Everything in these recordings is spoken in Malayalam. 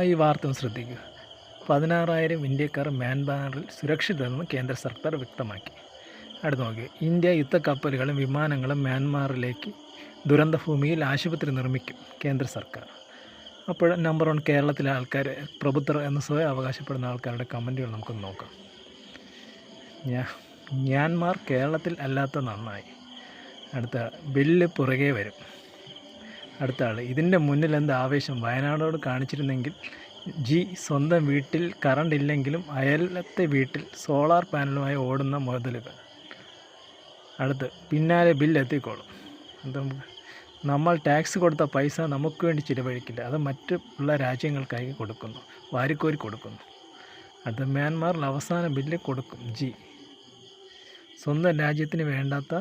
ഈ വാർത്ത ശ്രദ്ധിക്കുക. പതിനാറായിരം ഇന്ത്യക്കാർ മ്യാൻമാറിൽ സുരക്ഷിതമെന്ന് കേന്ദ്ര സർക്കാർ വ്യക്തമാക്കി. അടുത്ത് നോക്കി. ഇന്ത്യ യുദ്ധക്കപ്പലുകളും വിമാനങ്ങളും മ്യാൻമാറിലേക്ക് ദുരന്തഭൂമിയിൽ ആശുപത്രി നിർമ്മിക്കും കേന്ദ്ര സർക്കാർ. അപ്പോൾ നമ്പർ വൺ കേരളത്തിലെ ആൾക്കാർ പ്രഭുത്വ എന്ന് സ്വയം അവകാശപ്പെടുന്ന ആൾക്കാരുടെ കമന്റുകൾ നമുക്ക് നോക്കാം. ഞാ മ്യാൻമാർ കേരളത്തിൽ അല്ലാത്ത നന്നായി. അടുത്ത ബില്ല് പുറകെ വരും. അടുത്ത ആൾ ഇതിന്റെ മുന്നിൽ എന്ത് ആവേശം? വയനാടോട് കാണിച്ചിരുന്നെങ്കിൽ ജി സ്വന്തം വീട്ടിൽ കറണ്ട് ഇല്ലെങ്കിലും അയലത്തെ വീട്ടിൽ സോളാർ പാനലുമായി ഓടുന്ന മുതലുകൾ. അടുത്ത് പിന്നാലെ ബില്ല് എത്തിക്കോളും. നമ്മൾ ടാക്സ് കൊടുത്ത പൈസ നമുക്ക് വേണ്ടി ചിലവഴിക്കില്ല. അത് മറ്റുള്ള രാജ്യങ്ങൾക്കായി കൊടുക്കുന്നു. വാരിക്കോരി കൊടുക്കുന്നു. അടുത്ത മ്യാൻമാറിൽ അവസാന ബില്ല് കൊടുക്കും ജി. സ്വന്തം രാജ്യത്തിന് വേണ്ടാത്ത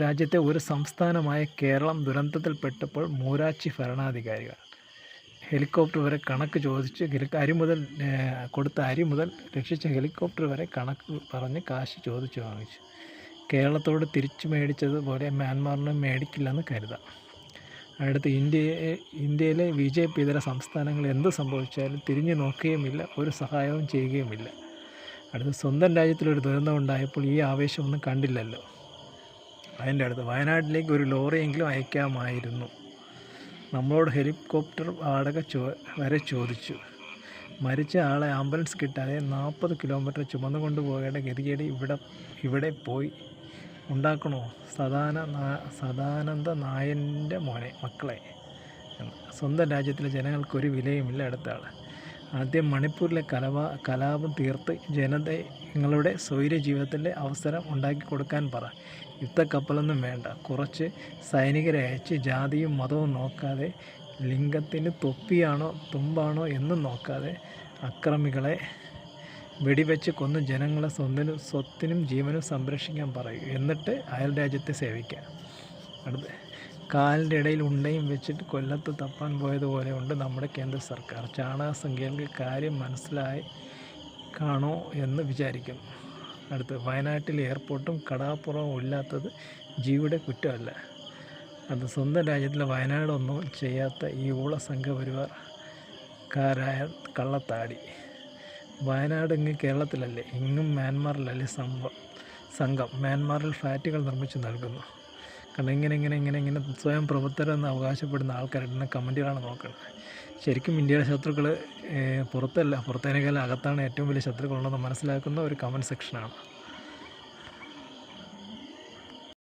രാജ്യത്തെ ഒരു സംസ്ഥാനമായ കേരളം ദുരന്തത്തിൽപ്പെട്ടപ്പോൾ മൂരാച്ചി ഭരണാധികാരികൾ. ഹെലികോപ്റ്റർ വരെ കണക്ക് ചോദിച്ച് അരി മുതൽ കൊടുത്ത അരി മുതൽ രക്ഷിച്ച ഹെലികോപ്റ്റർ വരെ കണക്ക് പറഞ്ഞ് കാശ് ചോദിച്ച് വാങ്ങിച്ചു. കേരളത്തോട് തിരിച്ചു മേടിച്ചതുപോലെ മ്യാൻമാറിനും മേടിക്കില്ലെന്ന് കരുതാം. അടുത്ത് ഇന്ത്യയെ ഇന്ത്യയിലെ ബി ജെ പി ഇതര സംസ്ഥാനങ്ങൾ എന്ത് സംഭവിച്ചാലും തിരിഞ്ഞു നോക്കുകയുമില്ല ഒരു സഹായവും ചെയ്യുകയുമില്ല. അടുത്ത് സ്വന്തം രാജ്യത്തിലൊരു ദുരന്തം ഉണ്ടായപ്പോൾ ഈ ആവേശമൊന്നും കണ്ടില്ലല്ലോ. അതിന്റെ അടുത്ത് വയനാട്ടിലേക്ക് ഒരു ലോറിയെങ്കിലും അയക്കാമായിരുന്നു. നമ്മളോട് ഹെലികോപ്റ്റർ വാടക ചോ വരെ ചോദിച്ചു. മരിച്ച ആളെ ആംബുലൻസ് കിട്ടാതെ നാൽപ്പത് കിലോമീറ്റർ ചുമന്നു കൊണ്ടുപോകേണ്ട ഗതികേട് ഇവിടെ ഇവിടെ പോയി. ഉണ്ടാക്കണോ? സദാന സദാനന്ദ നായന്റെ മോനെ മക്കളെ. സ്വന്തം രാജ്യത്തിലെ ജനങ്ങൾക്ക് ഒരു വിലയുമില്ല അടുത്ത ആൾ ആദ്യം മണിപ്പൂരിലെ കലവ കലാപം തീർത്ത് ജനതങ്ങളുടെ സ്വൈര്യ ജീവിതത്തിന്റെ അവസരം ഉണ്ടാക്കി കൊടുക്കാൻ പറ. യുദ്ധക്കപ്പലൊന്നും വേണ്ട. കുറച്ച് സൈനികരെ അയച്ച് ജാതിയും മതവും നോക്കാതെ ലിംഗത്തിന് തൊപ്പിയാണോ തുമ്പാണോ എന്നും നോക്കാതെ അക്രമികളെ വെടിവെച്ച് കൊന്ന് ജനങ്ങളെ സ്വന്തനും സ്വത്തിനും ജീവനും സംരക്ഷിക്കാൻ പറയും. എന്നിട്ട് അയൽ രാജ്യത്തെ സേവിക്കാം. അടുത്ത്. കാലിന്റെ ഇടയിൽ ഉണ്ടയും വെച്ചിട്ട് കൊല്ലത്ത് തപ്പാൻ പോയതുപോലെ ഉണ്ട് നമ്മുടെ കേന്ദ്ര സർക്കാർ. ചാണകസംഖ്യകൾക്ക് കാര്യം മനസ്സിലായി കാണോ എന്ന് വിചാരിക്കുന്നു അടുത്ത് വയനാട്ടിൽ എയർപോർട്ടും കടാപ്പുറവും ഇല്ലാത്തത് ജീവിയുടെ കുറ്റമല്ല. അത് സ്വന്തം രാജ്യത്തിലെ വയനാടൊന്നും ചെയ്യാത്ത ഈ ഊള സംഘപരിവാർക്കാരായ കള്ളത്താടി. വയനാട് ഇങ്ങ് കേരളത്തിലല്ലേ? ഇങ്ങും മ്യാൻമാറിലല്ലേ സംഭവം? സംഘം മ്യാൻമാറിൽ ഫ്ലാറ്റുകൾ നിർമ്മിച്ച് നൽകുന്നു. കാരണം ഇങ്ങനെ ഇങ്ങനെ ഇങ്ങനെ ഇങ്ങനെ സ്വയം പ്രവർത്തകരെന്ന് അവകാശപ്പെടുന്ന ആൾക്കാരുടെ കമന്റുകളാണ് നോക്കുന്നത്. ശരിക്കും ഇന്ത്യയുടെ ശത്രുക്കൾ പുറത്തല്ല. പുറത്തേനേക്കാൾ അകത്താണ് ഏറ്റവും വലിയ ശത്രുക്കളുണ്ടെന്ന് മനസ്സിലാക്കുന്ന ഒരു കമന്റ് സെക്ഷനാണ്.